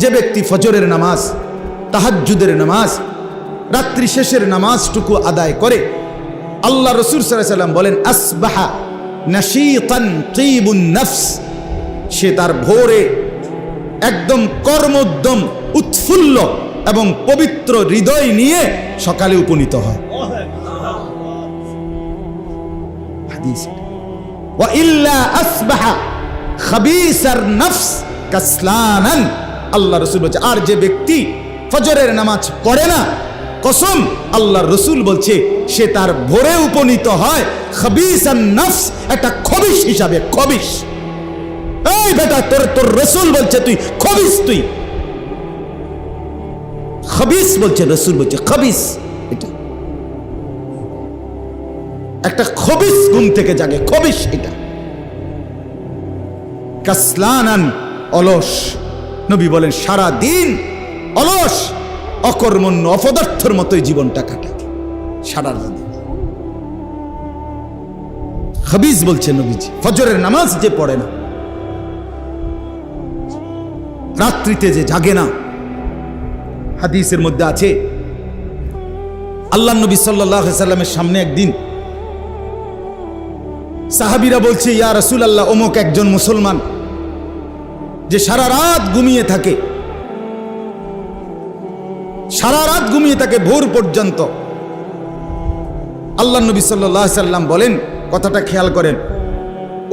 যে ব্যক্তি ফজরের নামাজ, তাহাজ্জুদের নামাজ, রাত্রি শেষের নামাজটুকু আদায় করে, আল্লাহ রসুল সাল্লাম বলেন, আসবাহা সে তার ভোরে একদম কর্মোদ্যম, উৎফুল্ল এবং পবিত্র হৃদয় নিয়ে সকালে উপনীত হয়। আল্লাহ রসুল বলছে, আর যে ব্যক্তি ফজরের নামাজ পড়ে না, কসম, আল্লাহ রসুল বলছে, সে তার ভোরে উপনীত হয় একটা খবিস হিসাবে, খবিস। এই বেটা, তোর তোর রসুল বলছে তুই, খবিস তুই। খবিস বলছে, রসুল বলছে, খবিস এটা। একটা খবিস ঘুম থেকে জাগে, খবিস এটা। কাসলানান অলস। নবী বলেন, সারা দিন অলস, অকর্মণ্য, অপদার্থর মতোই জীবনটা কাটায় সারা দিন। খবিজ বলছে নবীজি, ফজরের নামাজ যে পড়ে না, রাত্রিতে যে জাগে না, হাদিসের মধ্যে আছে, আল্লাহ নবী সাল্লামের সামনে একদিন সাহাবিরা বলছে, ইয়া রসুল আল্লাহ অমুক একজন মুসলমান যে সারা রাত ঘুমিয়ে থাকে। সারা রাত ঘুমিয়ে থাকে ভোর পর্যন্ত। আল্লাহ নবী সাল্লাহ সাল্লাম বলেন, কথাটা খেয়াল করেন,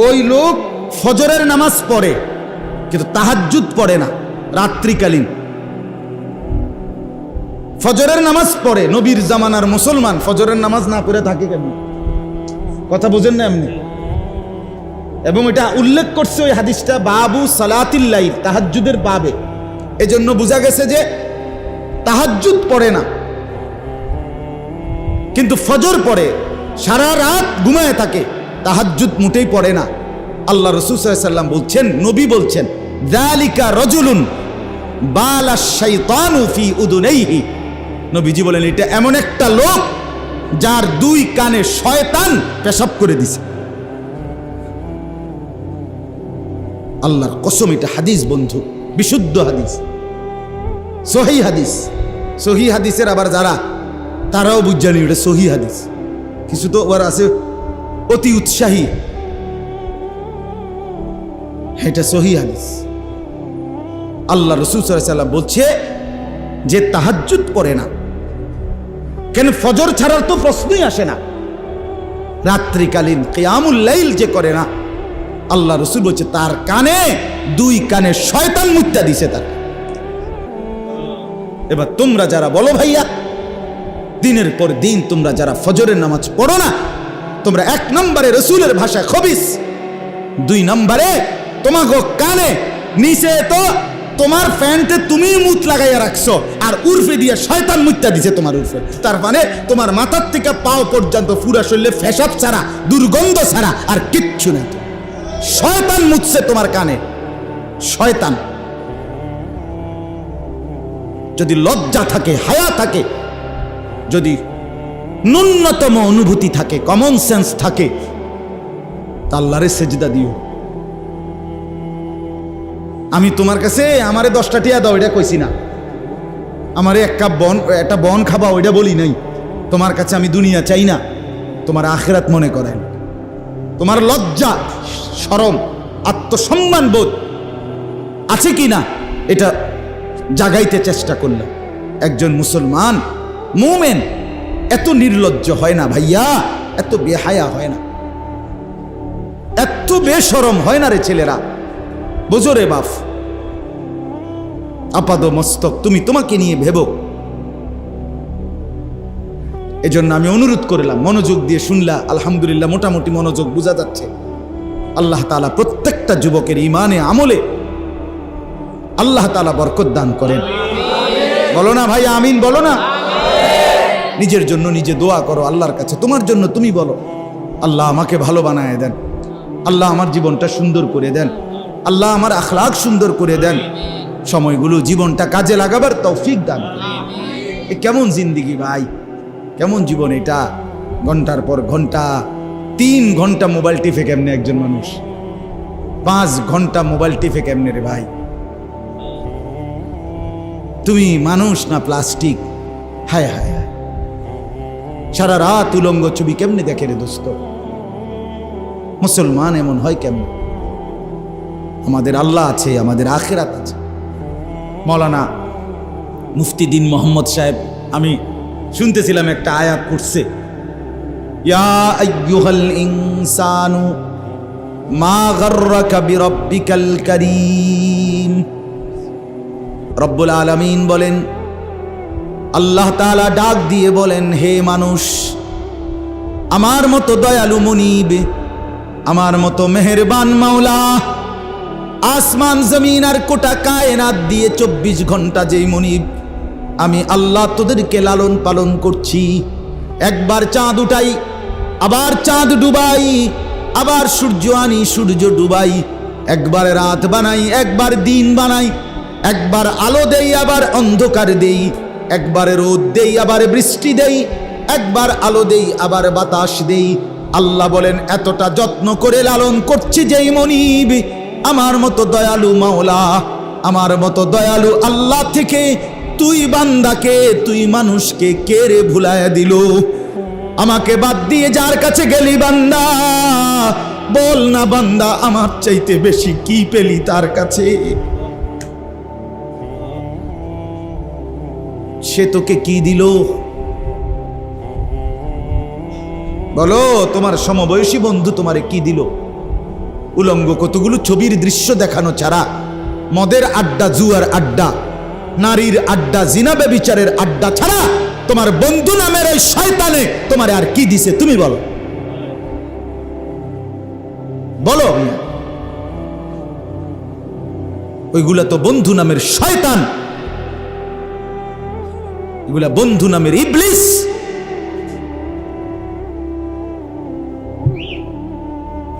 ওই লোক ফজরের নামাজ পড়ে, কিন্তু তাহাজ্জুদ পড়ে না, রাত্রিকালীন। ফজরের নামাজ পড়ে, নবীর জামানার মুসলমান ফজরের নামাজ না পড়ে থাকে কেন কথা বোঝেন না এমনি? এবং এটা উল্লেখ করছে ওই হাদিসটা, বাবু সালাতিল্লাই তাহাজ্জুদের বাবে। এজন্য বোঝা গেছে যে তাহাজ্জুদ পড়ে না। কিন্তু ফজর পড়ে, সারা রাত ঘুমায় থাকে, তাহাজ্জুদ মুটেই পড়ে না। আল্লাহ রসুল সাল্লাম বলছেন, নবী বলছেন দালিকা রজুলুন নবীজি বলেন, এটা এমন একটা লোক যার দুই কানে শয়তান পেশাব করে দিছে। আল্লাহর কসম, এটা হাদিস বন্ধু, বিশুদ্ধ হাদিস। সহি হাদিস। সহি হাদিসের আবার যারা, তারাও বুঝজানি এটা সহি হাদিস। কিছু তো আবার আছে অতি উৎসাহী। এটা সহি হাদিস। আল্লাহ রসুল সাল্লাম বলছে যে তাহাজ্জুদ পড়ে না। কেন ফজর ছাড়ার তো প্রশ্নই আসে না। রাত্রিকালীন কেয়ামুল লাইল যে করে না আল্লাহ রসুল বলছে, তার কানে, দুই কানে শয়তান মুত্যা দিছে তার এবার তোমরা যারা বলো ভাইয়া, দিনের পর দিন তোমরা যারা ফজরের নামাজ পড়ো না, তোমরা এক নম্বরে রসুলের ভাষায় খবিস, দুই নম্বরে তোমাকে কানে, নিচে তো তোমার প্যান্টে তুমি মুত লাগাইয়া রাখছো, আর উর্ফে দিয়ে শয়তান মুত্যা দিছে তোমার উর্ফে। তার মানে তোমার মাথার থেকে পাও পর্যন্ত পুরা শরীরে ফেসাব ছাড়া, দুর্গন্ধ ছাড়া আর কিচ্ছু নেই। শয়তান মুতছে তোমার কানে। শয়তান। যদি লজ্জা থাকে, হায়া থাকে, যদি ন্যূনতম অনুভূতি থাকে কমন সেন্স থাকে, তা আল্লাহরে সেজদা দিও। আমি তোমার কাছে আমারে দশটা টিয়া দাও, এটা কইছি না। আমারে এক কাপ বন, একটা বন খাবা, ওইটা বলি নাই। তোমার কাছে আমি দুনিয়া চাই না, তোমার আখেরাত মনে করেন। তোমার লজ্জা, সরম, আত্মসম্মান বোধ আছে কি না, এটা জাগাইতে চেষ্টা করলাম একজন মুসলমান, মোমেন, এত নির্লজ্জ হয় না ভাইয়া, এত বেহায়া হয় না। এত বেসরম হয় না রে ছেলেরা। বোঝো রে বাপ। আপাদ মস্তক তুমি তোমাকে নিয়ে ভেবো। এজন্য আমি অনুরোধ করলাম, মনোযোগ দিয়ে শুনলা, আলহামদুলিল্লাহ মোটামুটি মনোযোগ বোঝা যাচ্ছে। আল্লাহ তালা প্রত্যেকটা যুবকের ইমানে আমলে আল্লাহ তালা বরকত দান করেন। বলো না ভাই, আমিন বলো না? নিজের জন্য নিজে দোয়া করো, আল্লাহর কাছে। তোমার জন্য তুমি বলো, আল্লাহ আমাকে ভালো বানায় দেন। আল্লাহ আমার জীবনটা সুন্দর করে দেন। আল্লাহ আমার আখলাক সুন্দর করে দেন। সময়গুলো জীবনটা কাজে লাগাবার তৌফিক দান। এ কেমন জিন্দিগি ভাই? কেমন জীবন এটা? ঘণ্টার পর ঘণ্টা, তিন ঘণ্টা মোবাইল টিপে কেমনে একজন মানুষ? পাঁচ ঘণ্টা মোবাইল টিপে কেমনে রে ভাই? তুমি মানুষ না প্লাস্টিক? হায় হায় হায়। সারা রাত উলঙ্গ ছবি কেমনে দেখে রে দোস্ত? মুসলমান এমন হয় কেমন? আমাদের আল্লাহ আছে, আমাদের আখেরাত আছে। মৌলানা মুফতি দিন মোহাম্মদ সাহেব, আমি শুনতেছিলাম একটা আয়াত আইয়ুহাল ইনসানু মা গাররাকা বিরাব্বিকাল বলেন, আল্লাহ তাআলা ডাক দিয়ে বলেন, হে মানুষ, আমার মতো দয়ালু মুনিব, আমার মতো মেহেরবান মাওলা, আসমান, জমিন আর কোটা কায়নাত দিয়ে চব্বিশ ঘণ্টা যেই মনিব আমি আল্লাহ তোদেরকে লালন পালন করছি। একবার চাঁদ উঠাই, আবার চাঁদ ডুবাই, আবার সূর্য আনি, সূর্য ডুবাই। একবার রাত বানাই, একবার দিন বানাই, একবার আলো দেই, আবার অন্ধকার দেই। একবার রোদ দেই, আবার বৃষ্টি দেই, একবার আলো দেই, আবার বাতাস দেই। আল্লাহ বলেন, এতটা যত্ন করে লালন করছি যেই মনিব। আমার মতো দয়ালু মাওলা, আমার মতো দয়ালু আল্লাহ থেকে তুই বান্দাকে, তুই মানুষকে কে রে ভুলায় দিল? আমাকে বাদ দিয়ে যার কাছে গেলি বান্দা, বল না বান্দা, আমার চাইতে বেশি কি পেলি তার কাছে? সে তোকে কি দিল? বলো, তোমার সমবয়সী বন্ধু তোমারে কি দিল? উলঙ্গ কতগুলো ছবির দৃশ্য দেখানো ছাড়া, মদের আড্ডা, জুয়ার আড্ডা নারীর আড্ডা জিনাবে বিচারের আড্ডা ছাড়া তোমার বন্ধু নামের ওই শয়তানে তোমার আর কি দিছে তুমি বলো। বলো। ওইগুলা তো বন্ধু নামের শয়তান। এগুলা বন্ধু নামের ইবলিস।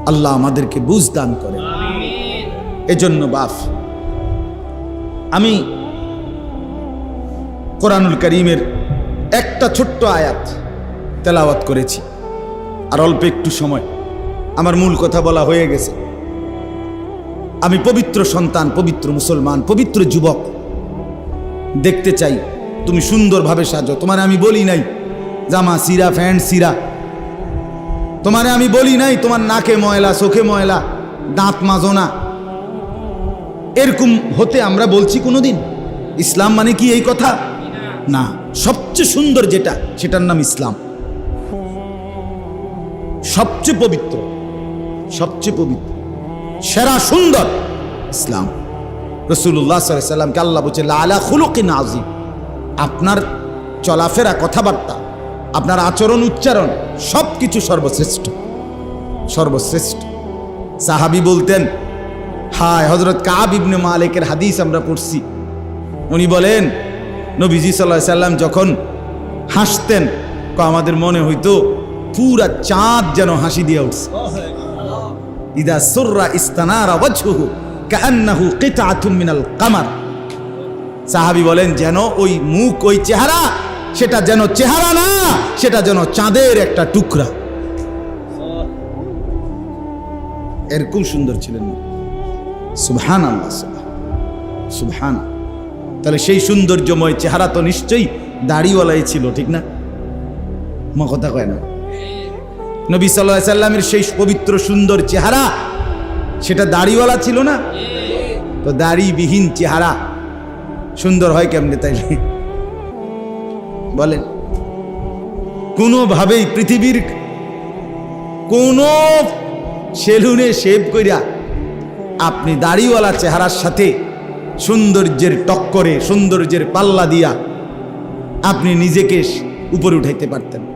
আল্লাহ আমাদেরকে বুঝ দান করে এজন্য বাফ আমি কোরআনুল করিমের একটা ছোট্ট আয়াত তেলাওয়াত করেছি। আর অল্প একটু সময়। আমার মূল কথা বলা হয়ে গেছে। আমি পবিত্র সন্তান, পবিত্র মুসলমান, পবিত্র যুবক। দেখতে চাই, তুমি সুন্দরভাবে সাজো। তোমার আমি বলি নাই, জামা সিরা, ফ্যান্ট সিরা। তোমারে আমি বলি নাই, তোমার নাকে ময়লা, চোখে ময়লা, দাঁত মাজো না এরকম হতে আমরা বলছি কোনোদিন। ইসলাম মানে কি এই কথা? না, সবচেয়ে সুন্দর যেটা, সেটার নাম ইসলাম। সবচেয়ে পবিত্র সবচেয়ে পবিত্র, সেরা সুন্দর ইসলাম। রসুল্লাহ সাল্লামকে আল্লাহ বলছে লালা খুলুকিন আজিম আপনার চলাফেরা কথাবার্তা, আপনার আচরণ উচ্চারণ সব কিছু সর্বশ্রেষ্ঠ সর্বশ্রেষ্ঠ। সাহাবি বলতেন, হায় হজরত কাব ইবনে মালিকের হাদিস আমরা পড়ছি। উনি বলেন নবীজি সাল্লাহ সাল্লাম যখন হাসতেন আমাদের মনে হইতো পুরা চাঁদ যেন হাসি দিয়ে উঠছে। ইদা সুররা ইস্তানারা ওয়াজহুহু কান্নাহু কিতাআতুম মিনাল কামার। সাহাবি বলেন, যেন ওই মুখ, ওই চেহারা, সেটা যেন চেহারা না, সেটা যেন চাঁদের একটা টুকরা। এরকম সুন্দর ছিলেন সুবহান আল্লাহ সুবহান। তাহলে সেই সৌন্দর্যময় চেহারা তো নিশ্চয়ই দাড়িওয়ালাই ছিল, ঠিক না? মা কথা কয় না। নবী সাল্লাহ সাল্লামের সেই পবিত্র সুন্দর চেহারা, সেটা দাড়িওয়ালা ছিল না? তো দাড়িবিহীন চেহারা, সুন্দর হয় কেমনে তাইলে? বলেন। কোনোভাবেই পৃথিবীর কোন সেলুনে শেভ করিয়া আপনি দাড়িওয়ালা চেহারার সাথে সৌন্দর্যের টক্করে সৌন্দর্যের পাল্লা দিয়া আপনি নিজেকে উপরে উঠাইতে পারতেন।